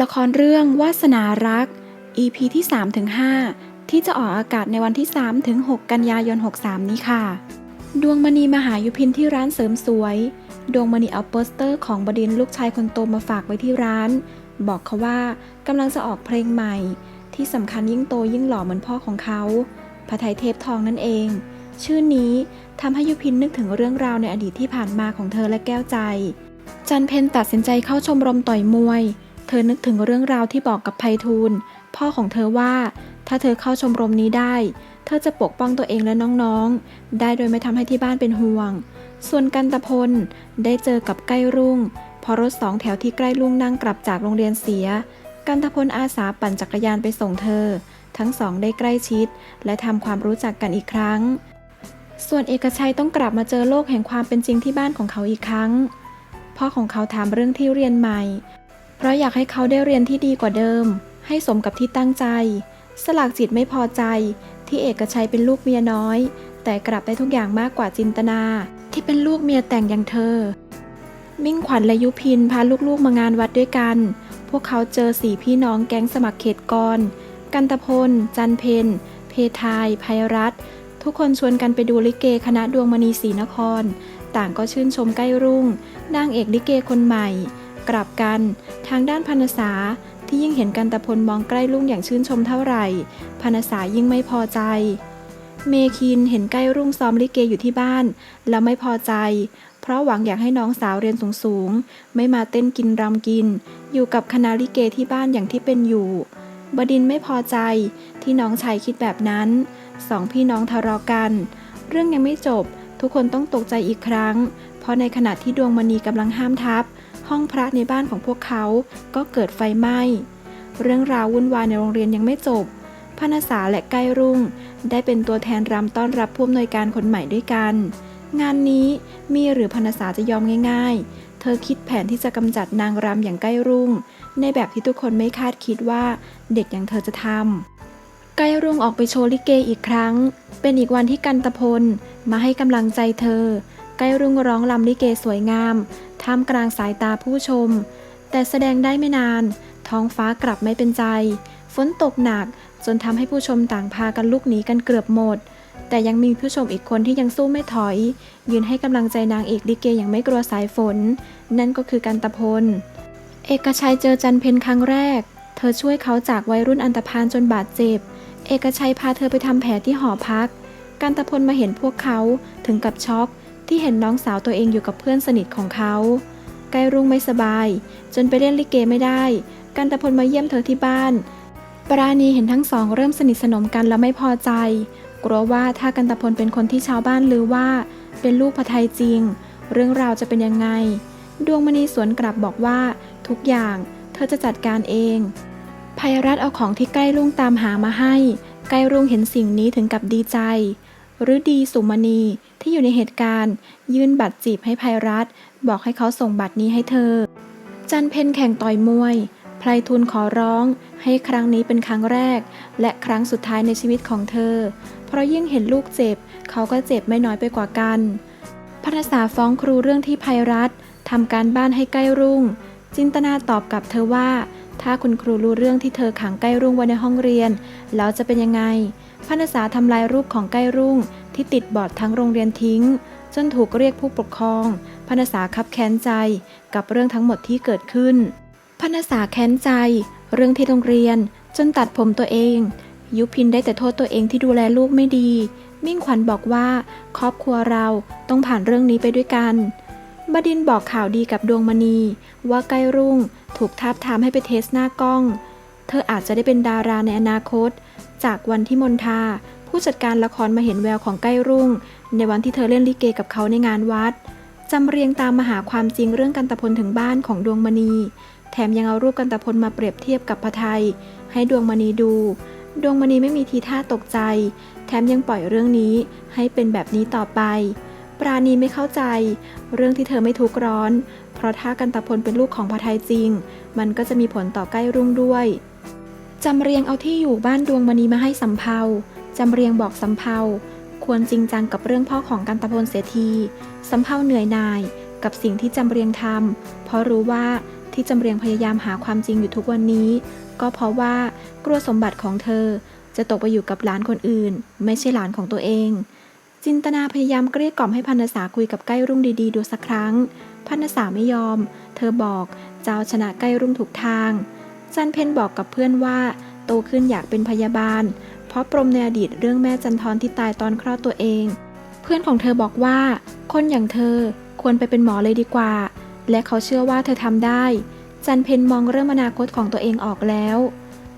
ละครเรื่องวาสนารัก EP ที่ 3-5ที่จะออกอากาศในวันที่3-6กันยายน 63 นี้ค่ะ ดวงมณีมาหายุพินที่ร้านเสริมสวย ดวงมณีเอาโปสเตอร์ของบดินลูกชายคนโตมาฝากไว้ที่ร้าน บอกเขาว่ากำลังจะออกเพลงใหม่ ที่สำคัญยิ่งโตยิ่งหล่อเหมือนพ่อของเขาพระไทยเทพทองนั่นเอง ชื่อนี้ทำให้ยุพินนึกถึงเรื่องราวในอดีตที่ผ่านมาของเธอและแก้วใจ จันเพนตัดสินใจเข้าชมรมต่อยมวย เธอนึกถึงเรื่องราวที่บอกกับไพฑูรย์พ่อของเธอว่า ถ้าเธอเข้าชมรมนี้ได้ เธอจะปกป้องตัวเองและน้องๆ ได้โดยไม่ทำให้ที่บ้านเป็นห่วง ส่วนกันตะพลได้เจอกับใกล้รุ่ง พอรถสองแถวที่ใกล้รุ่งนั่งกลับจากโรงเรียนเสีย กันตะพลอาสาปั่นจักรยานไปส่งเธอ ทั้งสองได้ใกล้ชิด และทำความรู้จักกันอีกครั้ง ส่วนเอกชัยต้องกลับมาเจอโลกแห่งความเป็นจริงที่บ้านของเขาอีกครั้งพ่อของเขาถามเรื่องที่เรียนใหม่ เพราะอยากให้เขาได้เรียนที่ดีกว่าเดิม ให้สมกับที่ตั้งใจ สลากจิตไม่พอใจ ที่เอกชัยเป็นลูกเมียน้อย แต่กลับได้ทุกอย่างมากกว่าจินตนา ที่เป็นลูกเมียแต่งอย่างเธอ มิ่งขวัญและยุพินพาลูกๆมางานวัดด้วยกัน พวกเขาเจอสี่พี่น้องแก๊งสมัครเขตกร กันตพล จันเพน เพทาย ภัยรัตทุกคนชวนกันไปดูลิเกคณะดวงมณีศรีนคร ต่างก็ชื่นชมใกล้รุ่ง นางเอกลิเกคนใหม่ กลับกัน ทางด้านพรรษาที่ยิ่งเห็นกันตะพลมองใกล้รุ่งอย่างชื่นชมเท่าไหร่พรรษายิ่งไม่พอใจ เมคินเห็นใกล้รุ่งซ้อมลิเกอยู่ที่บ้าน แล้วไม่พอใจ เพราะหวังอยากให้น้องสาวเรียนสูงๆไม่มาเต้นกินรำกิน อยู่กับคณะลิเกที่บ้านอย่างที่เป็นอยู่บดินไม่พอใจที่น้องชายคิดแบบนั้นสองพี่น้องทะเลาะกัน เรื่องยังไม่จบ ทุกคนต้องตกใจอีกครั้ง เพราะในขณะที่ดวงมณีกำลังห้ามทับ ห้องพระในบ้านของพวกเขาก็เกิดไฟไหม้ เรื่องราววุ่นวายในโรงเรียนยังไม่จบพนษาและใกล้รุ่ง ได้เป็นตัวแทนรำต้อนรับผู้อำนวยการคนใหม่ด้วยกัน งานนี้มีหรือพนษาจะยอมง่าย ๆ เธอคิดแผนที่จะกำจัดนางรำอย่างใกล้รุ่ง ในแบบที่ทุกคนไม่คาดคิดว่าเด็กอย่างเธอจะทำใกล้รุ่งออกไปโชว์ลิเกอีกครั้ง เป็นอีกวันที่กันตะพลมาให้กำลังใจเธอ ใกล้รุ่งร้องลำลิเกสวยงาม ท่ามกลางสายตาผู้ชม แต่แสดงได้ไม่นาน ท้องฟ้ากลับไม่เป็นใจ ฝนตกหนักจนทำให้ผู้ชมต่างพากันลุกหนีกันเกือบหมด แต่ยังมีผู้ชมอีกคนที่ยังสู้ไม่ถอย ยืนให้กำลังใจนางเอกลิเกอย่างไม่กลัวสายฝน นั่นก็คือกันตะพล เอกชัยเจอจันเพนครั้งแรก เธอช่วยเขาจากวัยรุ่นอันตพานจนบาดเจ็บ เอกชัยพาเธอไปทำแผลที่หอพัก กันตะพลมาเห็นพวกเขาถึงกับช็อก ที่เห็นน้องสาวตัวเองอยู่กับเพื่อนสนิทของเขาใกล้รุ่งไม่สบาย จนไปเล่นลิเกไม่ได้ กันตะพลมาเยี่ยมเธอที่บ้าน ปราณีเห็นทั้งสองเริ่มสนิทสนมกันแล้วไม่พอใจ กลัวว่าถ้ากันตะพลเป็นคนที่ชาวบ้านลือว่า เป็นลูกพระไทยจริง เรื่องราวจะเป็นยังไง ดวงมณีสวนกลับบอกว่า ทุกอย่างเธอจะจัดการเองภัยรัตเอาของที่ใกล้รุ่งตามหามาให้ ใกล้รุ่งเห็นสิ่งนี้ถึงกับดีใจ หรือดีสุมณีที่อยู่ในเหตุการณ์ ยื่นบัตรจีบให้ภัยรัตน์บอกให้เขาส่งบัตรนี้ให้เธอ จันเพนแข่งต่อยมวยไพรทูลขอร้องให้ครั้งนี้เป็นครั้งแรก และครั้งสุดท้ายในชีวิตของเธอ เพราะยิ่งเห็นลูกเจ็บ เขาก็เจ็บไม่น้อยไปกว่ากันพัทษาฟ้องครูเรื่องที่ภัยรัตน์ทำการบ้านให้ใกล้รุ่ง จินตนาตอบกับเธอว่า ถ้าคุณครูรู้เรื่องที่เธอขังใกล้รุ่งไว้ในห้องเรียน แล้วจะเป็นยังไง พันษาทำลายรูปของใกล้รุ่ง ที่ติดบอร์ดทั้งโรงเรียนทิ้ง จนถูกเรียกผู้ปกครองพันษาคับแค้นใจกับเรื่องทั้งหมดที่เกิดขึ้นพันษาแค้นใจ เรื่องที่โรงเรียน จนตัดผมตัวเอง ยุพินได้แต่โทษตัวเองที่ดูแลลูกไม่ดี มิ่งขวัญบอกว่า ครอบครัวเราต้องผ่านเรื่องนี้ไปด้วยกันบดินบอกข่าวดีกับดวงมณี ว่าใกล้รุ่งถูกทาบทามให้ไปเทสหน้ากล้อง เธออาจจะได้เป็นดาราในอนาคต จากวันที่มนทา ผู้จัดการละครมาเห็นแววของใกล้รุ่ง ในวันที่เธอเล่นลิเกกับเขาในงานวัดจำเรียงตามมาหาความจริงเรื่องกันตะพลถึงบ้านของดวงมณี แถมยังเอารูปกันตะพลมาเปรียบเทียบกับพระไทย ให้ดวงมณีดู ดวงมณีไม่มีทีท่าตกใจ แถมยังปล่อยเรื่องนี้ให้เป็นแบบนี้ต่อไป ปราณีไม่เข้าใจ เรื่องที่เธอไม่ทุกข์ร้อน เพราะถ้ากันตะพลเป็นลูกของพระไทยจริง มันก็จะมีผลต่อใกล้รุ่งด้วย จำเรียงเอาที่อยู่บ้านดวงมณีมาให้สำเภาจำเรียงบอกสำเภาควรจริงจังกับเรื่องพ่อของกันตะพลเสียทีสำเภาเหนื่อยหน่าย กับสิ่งที่จำเรียงทำเพราะรู้ว่าที่จำเรียงพยายามหาความจริงอยู่ทุกวันนี้ ก็เพราะว่ากลัวสมบัติของเธอ จะตกไปอยู่กับหลานคนอื่น ไม่ใช่หลานของตัวเอง จินตนาพยายามเกลี้ยกล่อมให้พันษาคุยกับใกล้รุ่งดีๆดูสักครั้งพันษาไม่ยอม เธอบอกจะเอาชนะใกล้รุ่งถูกทาง จันเพนบอกกับเพื่อนว่า โตขึ้นอยากเป็นพยาบาล เพราะปรมในอดีตเรื่องแม่จันทรที่ตายตอนคลอดตัวเอง เพื่อนของเธอบอกว่า คนอย่างเธอควรไปเป็นหมอเลยดีกว่า และเขาเชื่อว่าเธอทำได้ จันเพนมองเรื่องอนาคตของตัวเองออกแล้ว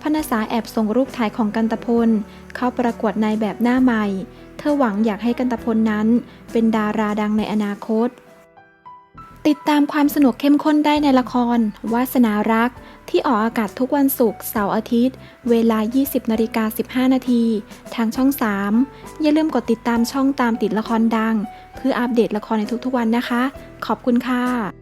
พนษาแอบส่งรูปถ่ายของกันตพล เข้าประกวดในแบบหน้าใหม่ เธอหวังอยากให้กันตพลนั้น เป็นดาราดังในอนาคต ติดตามความสนุกเข้มข้นได้ในละคร วาสนารัก ที่ออกอากาศทุกวันศุกร์เสาร์อาทิตย์ เวลา 20นาฬิกา15 นาที ทางช่อง 3 อย่าลืมกดติดตามช่องตามติดละครดัง เพื่ออัปเดตละครในทุกๆวันนะคะ ขอบคุณค่ะ